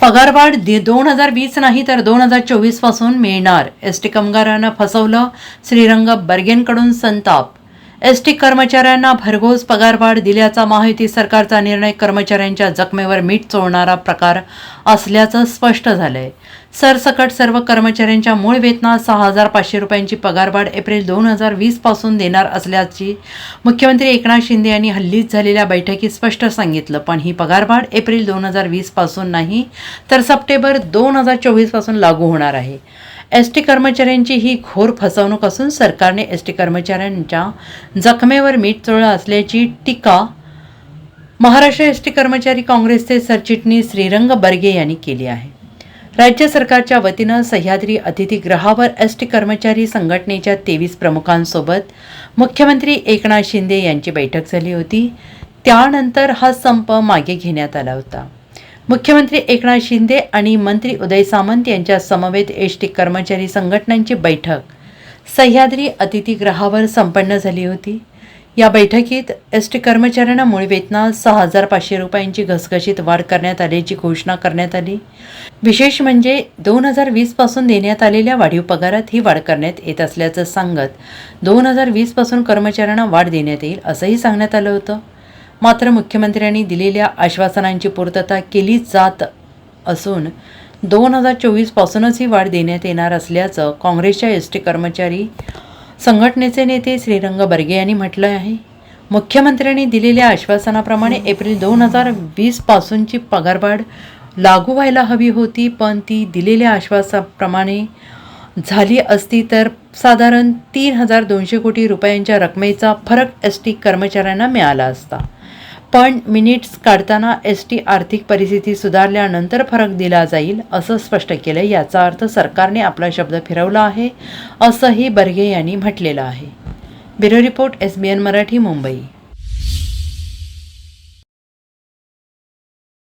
पगारवाढ दोन हजार वीस नाही तर दोन हजार चोवीसपासून मिळणार. एस टी कामगारांना फसवलं. श्रीरंग बर्गेनकडून संताप. एस टी कर्मचाऱ्यांना भरघोस पगारवाढ दिल्याचा माहिती सरकारचा निर्णय. कर्मचाऱ्यांच्या जखमेवर मीठ चोळणारा प्रकार असल्याचं स्पष्ट झालंय. सरसकट सर्व कर्मचाऱ्यांच्या मूळ वेतनात सहा हजार पाचशे रुपयांची पगारवाढ एप्रिल दोन हजार वीसपासून देणार असल्याची मुख्यमंत्री एकनाथ शिंदे यांनी हल्लीच झालेल्या बैठकीत स्पष्ट सांगितलं. पण ही पगारवाढ एप्रिल दोन हजार वीसपासून नाही तर सप्टेंबर दोन हजार चोवीसपासून लागू होणार आहे. एस टी कर्मचाऱ्यांची ही घोर फसवणूक असून सरकारने एस टी कर्मचाऱ्यांच्या जखमेवर मीठ चोळलं असल्याची टीका महाराष्ट्र एस टी कर्मचारी काँग्रेसचे सरचिटणीस श्रीरंग बर्गे यांनी केली आहे. राज्य सरकारच्या वतीनं सह्याद्री अतिथीगृहावर एस टी कर्मचारी संघटनेच्या तेवीस प्रमुखांसोबत मुख्यमंत्री एकनाथ शिंदे यांची बैठक झाली होती. त्यानंतर हा संप मागे घेण्यात आला होता. मुख्यमंत्री एकनाथ शिंदे आणि मंत्री उदय सामंत यांच्या समवेत एस टी कर्मचारी संघटनांची बैठक. सह्याद्री अतिथीगृहावर संपन्न झाली होती. या बैठकीत एस टी कर्मचाऱ्यांना मूळ वेतनात सहा हजार पाचशे रुपयांची घसघशीत वाढ करण्यात आल्याची घोषणा करण्यात आली. विशेष म्हणजे दोन हजार वीसपासून देण्यात आलेल्या वाढीव पगारात ही वाढ करण्यात येत असल्याचं सांगत दोन हजार वीसपासून कर्मचाऱ्यांना वाढ देण्यात येईल असंही सांगण्यात आलं होतं. मात्र मुख्यमंत्र्यांनी दिलेल्या आश्वासनांची पूर्तता केली जात असून दोन हजार चोवीसपासूनच ही वाढ देण्यात येणार असल्याचं काँग्रेसच्या एस टी कर्मचारी संघटनेचे नेते श्रीरंग बर्गे यांनी म्हटलं आहे. मुख्यमंत्र्यांनी दिलेल्या आश्वासनाप्रमाणे एप्रिल दोन हजार वीसपासूनची पगारवाढ लागू व्हायला हवी होती पण ती दिलेल्या आश्वासाप्रमाणे झाली असती तर साधारण तीन हजार दोनशे कोटी रुपयांच्या रकमेचा फरक एस टी कर्मचाऱ्यांना मिळाला असता. पण मिनिट्स काढताना एस टी आर्थिक परिस्थिती सुधारल्यानंतर फरक दिला जाईल असं स्पष्ट केलं याचा अर्थ सरकारने आपला शब्द फिरवला आहे असंही बर्गे यांनी म्हटलेलं आहे. Bureau report S B N Marathi Mumbai.